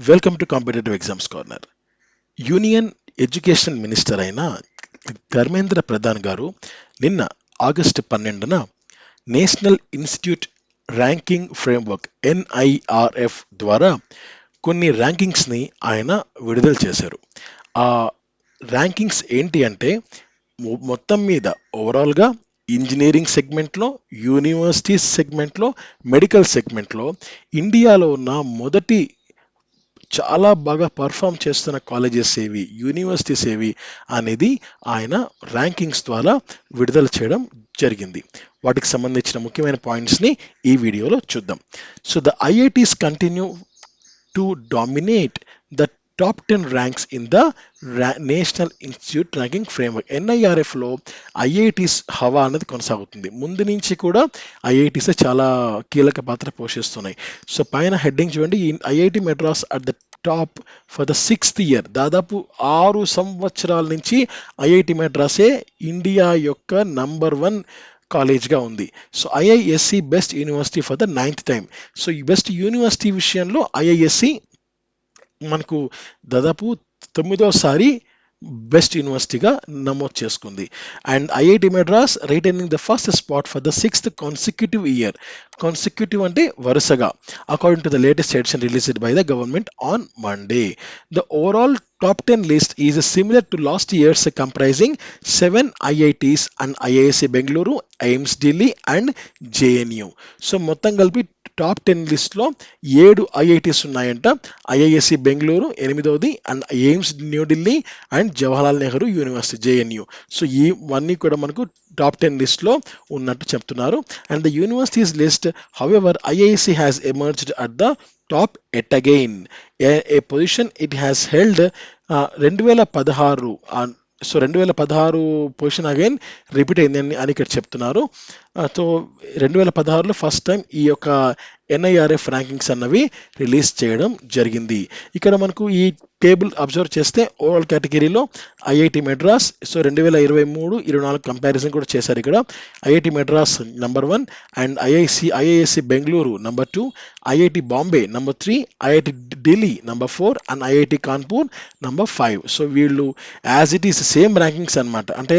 Welcome to competitive exams corner union education minister అయిన ధర్మేంద్ర ప్రధాన్ గారు నిన్న ఆగస్టు పన్నెండున national institute ranking framework NIRF ద్వారా కొన్ని ర్యాంకింగ్స్ని ఆయన విడుదల చేశారు. ఆ ర్యాంకింగ్స్ ఏంటి అంటే మొ- మొత్తం మీద ఓవరాల్గా ఇంజనీరింగ్ సెగ్మెంట్లో యూనివర్సిటీస్ సెగ్మెంట్లో మెడికల్ సెగ్మెంట్లో ఇండియాలో ఉన్న మొదటి చాలా బాగా పర్ఫామ్ చేస్తున్న కాలేజెస్ ఏవి యూనివర్సిటీస్ ఏవి అనేది ఆయన ర్యాంకింగ్స్ ద్వారా విడుదల చేయడం జరిగింది. వాటికి సంబంధించిన ముఖ్యమైన పాయింట్స్ని ఈ వీడియోలో చూద్దాం. So the IITs continue to dominate the top ten ranks in the national institute ranking framework ఎన్ఐఆర్ఎఫ్లో IITs హవా అనేది కొనసాగుతుంది. ముందు నుంచి కూడా ఐఐటీసే చాలా కీలక పాత్ర పోషిస్తున్నాయి. సో పైన హెడ్డింగ్ చూడండి. IIT Madras at the top for the sixth year. దాదాపు ఆరు సంవత్సరాల నుంచి ఐఐటి మెడ్రాసే ఇండియా యొక్క నంబర్ వన్ కాలేజ్గా ఉంది. So IISc best university for the ninth time so ఈ బెస్ట్ యూనివర్సిటీ విషయంలో ఐఐఎస్సి మనకు దాదాపు తొమ్మిదోసారి బెస్ట్ యూనివర్సిటీగా నమోదు చేసుకుంది. And IIT Madras retaining the first spot for the sixth consecutive year consecutive అంటే వరుసగా. According to the latest edition released by the government on Monday the overall top ten list is similar to last years comprising seven IITs and IISc Bengaluru AIIMS Delhi and JNU so మొత్తం కలిపి top ten లిస్ట్లో ఏడు IITs ఉన్నాయంట. IISc Bengaluru ఎనిమిదవది and AIIMS New Delhi and Jawaharlal Nehru university JNU. So ఇవన్నీ కూడా మనకు top ten లిస్ట్లో ఉన్నట్టు చెప్తున్నారు. And the universities list however IISc has emerged at the top at again a position it has held రెండు వేల పదహారు uh, సో రెండు వేల పదహారు పొజిషన్ అగైన్ రిపీట్ అయింది అని ఇక్కడ చెప్తున్నారు. సో రెండు వేల పదహారులో ఫస్ట్ టైం ఈ యొక్క ఎన్ఐఆర్ఎఫ్ ర్యాంకింగ్స్ అన్నవి రిలీజ్ చేయడం జరిగింది. ఇక్కడ మనకు ఈ టేబుల్ అబ్జర్వ్ చేస్తే ఓవరాల్ కేటగిరీలో ఐఐటి మెడ్రాస్ సో రెండు వేల ఇరవై మూడు ఇరవై నాలుగు కంపారిజన్ కూడా చేశారు ఇక్కడ. IIT Madras number one and IISc IISc Bengaluru number two IIT Bombay number three IIT Delhi number four and IIT Kanpur number five so వీళ్ళు as it is same rankings అన్నమాట. అంటే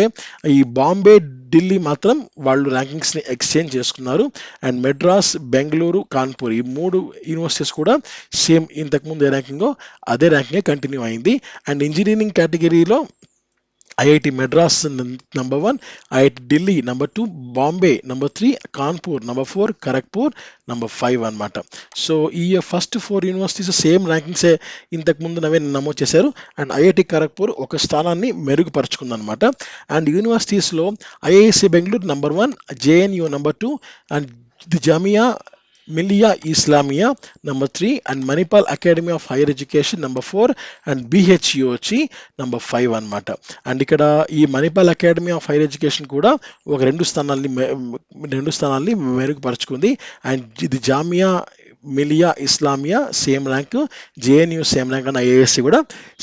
ఈ బాంబే ఢిల్లీ మాత్రం వాళ్ళు ర్యాంకింగ్స్ని ఎక్స్చేంజ్ చేసుకున్నారు. అండ్ మెడ్రాస్ బెంగళూరు కాన్పూర్ ఈ మూడు యూనివర్సిటీస్ కూడా సేమ్ ఇంతకుముందు ఏ ర్యాంకింగో అదే ర్యాంకింగే కంటిన్యూ అయింది. అండ్ ఇంజనీరింగ్ కేటగిరీలో IIT Madras number one IIT Delhi number two Bombay number three Kanpur number four Kharagpur number five అనమాట సో ఈ ఫస్ట్ ఫోర్ యూనివర్సిటీస్ సేమ్ ర్యాంకింగ్సే ఇంతకుముందు నవే నమోదు చేశారు. అండ్ ఐఐటి ఖరగ్పూర్ ఒక స్థానాన్ని మెరుగుపరుచుకుందనమాట and యూనివర్సిటీస్లో IISc Bengaluru number one JNU number two and Jamia Millia Islamia number three and Manipal academy of higher education number four and BHU వచ్చి నెంబర్ ఫైవ్ అన్నమాట. అండ్ ఇక్కడ ఈ Manipal academy of higher education కూడా ఒక రెండు స్థానాల్ని రెండు స్థానాల్ని మెరుగుపరుచుకుంది. అండ్ ఇది Jamia Millia Islamia same rank JNU same rank అన్న ఐఏఎస్సి కూడా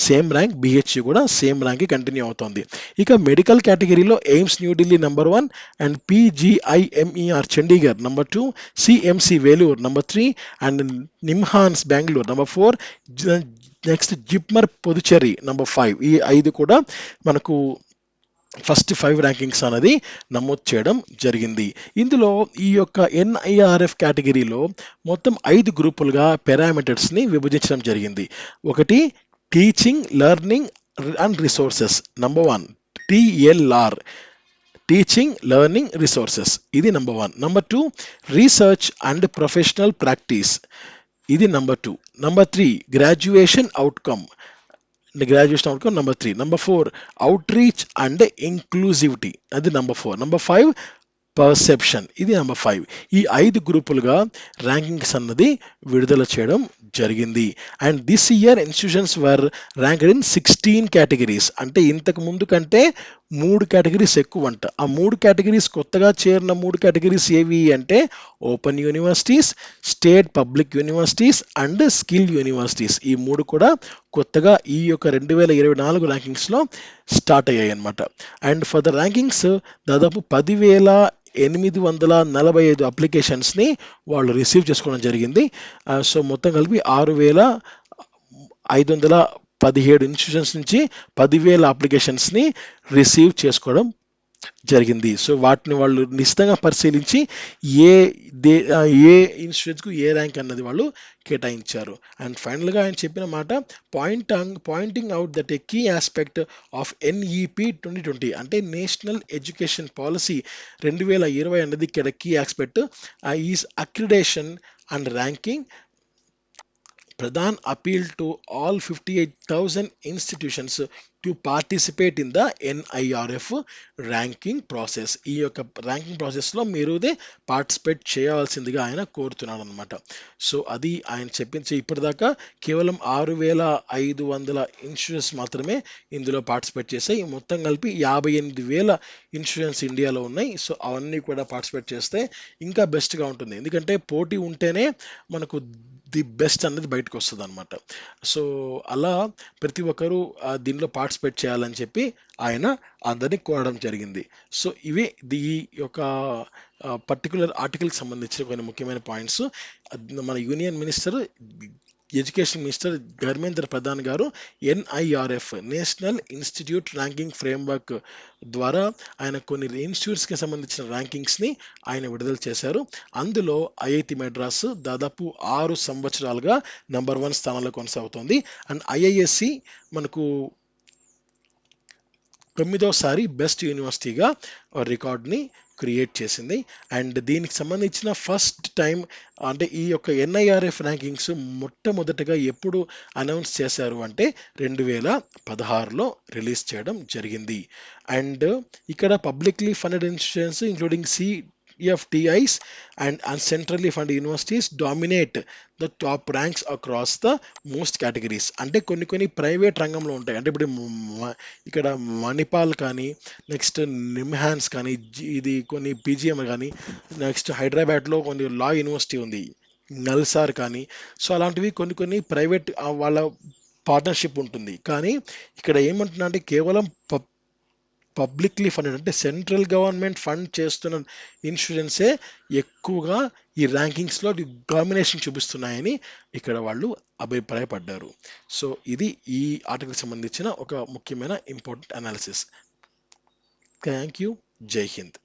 సేమ్ ర్యాంక్ బిహెచ్యు కూడా సేమ్ ర్యాంక్ కంటిన్యూ అవుతుంది. ఇక మెడికల్ కేటగిరీలో AIIMS New Delhi number one and PGIMER Chandigarh number two CMC Vellore number three and NIMHANS Bengaluru number four next JIPMER Puducherry number five. ఈ ఐదు కూడా మనకు first five rankings అనేది నమోదు చేయడం జరిగింది. ఇందులో ఈ యొక్క ఎన్ఐఆర్ఎఫ్ కేటగిరీలో మొత్తం ఐదు గ్రూపులుగా పారామీటర్స్ని విభజించడం జరిగింది. ఒకటి teaching learning and resources. Number one TLR. Teaching learning resources. ఇది number one. Number two research and professional practice. ఇది number two. Number three graduation outcome. Graduation outcome number three number four outreach and inclusivity అది number four number five perception ఇది number five ఈ ఐదు గ్రూపులుగా rankings అన్నది విడుదల చేయడం జరిగింది. And this year institutions were ranked in sixteen categories అంటే ఇంతకు ముందు కంటే మూడు కేటగిరీస్ ఎక్కువ అంట ఆ మూడు కేటగిరీస్ కొత్తగా చేరిన మూడు కేటగిరీస్ ఏవి అంటే open universities state public universities and skill universities ఈ మూడు కూడా కొత్తగా ఈ యొక్క రెండు వేల ఇరవై నాలుగు ర్యాంకింగ్స్లో స్టార్ట్ అయ్యాయి అనమాట అండ్ ఫర్ ద ర్యాంకింగ్స్ దాదాపు పదివేల ఎనిమిది వందల నలభై ఐదు అప్లికేషన్స్ని వాళ్ళు రిసీవ్ చేసుకోవడం జరిగింది. Uh, సో మొత్తం కలిపి ఆరు వేల ఐదు వందల పదిహేడు ఇన్స్టిట్యూషన్స్ నుంచి పదివేల అప్లికేషన్స్ని రిసీవ్ చేసుకోవడం జరిగింది. సో వాటిని వాళ్ళు నిశ్చితంగా పరిశీలించి ఏ దే ఏ ఇన్స్టిట్యూట్స్కు ఏ ర్యాంక్ అన్నది వాళ్ళు కేటాయించారు. అండ్ ఫైనల్గా ఆయన చెప్పిన మాట point pointing out that a key aspect of NEP twenty twenty అంటే నేషనల్ ఎడ్యుకేషన్ పాలసీ రెండు వేల ఇరవై అన్నది ఇక్కడ key aspect is accreditation and ranking Pradhan appealed to all 58,000 institutions to participate in the NIRF ranking process. ఈ యొక్క ranking ప్రాసెస్లో మీరు పార్టిసిపేట్ చేయవలసిందిగా ఆయన కోరుతున్నాడు అనమాట సో అది ఆయన చెప్పించి ఇప్పటిదాకా కేవలం ఆరు వేల ఐదు వందల ఇన్సూరెన్స్ మాత్రమే ఇందులో పార్టిసిపేట్ చేశాయి. మొత్తం కలిపి యాభై ఎనిమిది వేల ఇన్సూరెన్స్ ఇండియాలో ఉన్నాయి. సో అవన్నీ కూడా పార్టిసిపేట్ చేస్తే ఇంకా బెస్ట్గా ఉంటుంది. ఎందుకంటే పోటీ ఉంటేనే మనకు ది బెస్ట్ అనేది బయటకు వస్తుంది అనమాట సో అలా ప్రతి ఒక్కరూ దీనిలో పార్టిసిపేట్ చేయాలని చెప్పి ఆయన అందరినీ కోరడం జరిగింది. సో ఇవే ది ఈ యొక్క పర్టికులర్ ఆర్టికల్కి సంబంధించిన కొన్ని ముఖ్యమైన పాయింట్స్. మన union minister education minister Dharmendra Pradhan గారు NIRF national institute ranking framework ద్వారా ఆయన కొన్ని ఇన్స్టిట్యూట్స్కి సంబంధించిన ర్యాంకింగ్స్ని ఆయన విడుదల చేశారు. అందులో ఐఐటి మెడ్రాస్ దాదాపు ఆరు సంవత్సరాలుగా నంబర్ వన్ స్థానంలో కొనసాగుతోంది. అండ్ ఐఐఎస్సి మనకు తొమ్మిదోసారి బెస్ట్ యూనివర్సిటీగా రికార్డ్ని క్రియేట్ చేసింది. అండ్ దీనికి సంబంధించిన ఫస్ట్ టైం అంటే ఈ యొక్క ఎన్ఐఆర్ఎఫ్ ర్యాంకింగ్స్ మొట్టమొదటగా ఎప్పుడు అనౌన్స్ చేశారు అంటే రెండు వేల పదహారులో రిలీజ్ చేయడం జరిగింది. అండ్ ఇక్కడ publicly funded institutions including CFTIs and and centrally fund universities dominate the top ranks across the most categories అంటే కొన్ని కొన్ని ప్రైవేట్ రంగంలో ఉంటాయి. అంటే ఇప్పుడు ఇక్కడ మణిపాల్ కానీ నెక్స్ట్ నిమ్హాన్స్ కానీ ఇది కొన్ని పీజీఎం కానీ నెక్స్ట్ హైదరాబాద్లో కొన్ని లా యూనివర్సిటీ ఉంది. నల్సార్ కానీ. సో అలాంటివి కొన్ని కొన్ని ప్రైవేట్ వాళ్ళ పార్ట్నర్షిప్ ఉంటుంది. కానీ ఇక్కడ ఏమంటున్నా అంటే కేవలం పబ్లిక్లీ ఫండెడ్ అంటే సెంట్రల్ గవర్నమెంట్ ఫండ్ చేస్తున్న ఇన్సూరెన్సే ఎక్కువగా ఈ ర్యాంకింగ్స్లో డామినేషన్ చూపిస్తున్నాయని ఇక్కడ వాళ్ళు అభిప్రాయపడ్డారు. సో ఇది ఈ ఆర్టికల్కి సంబంధించిన ఒక ముఖ్యమైన ఇంపార్టెంట్ అనాలిసిస్ థ్యాంక్ యూ జై హింద్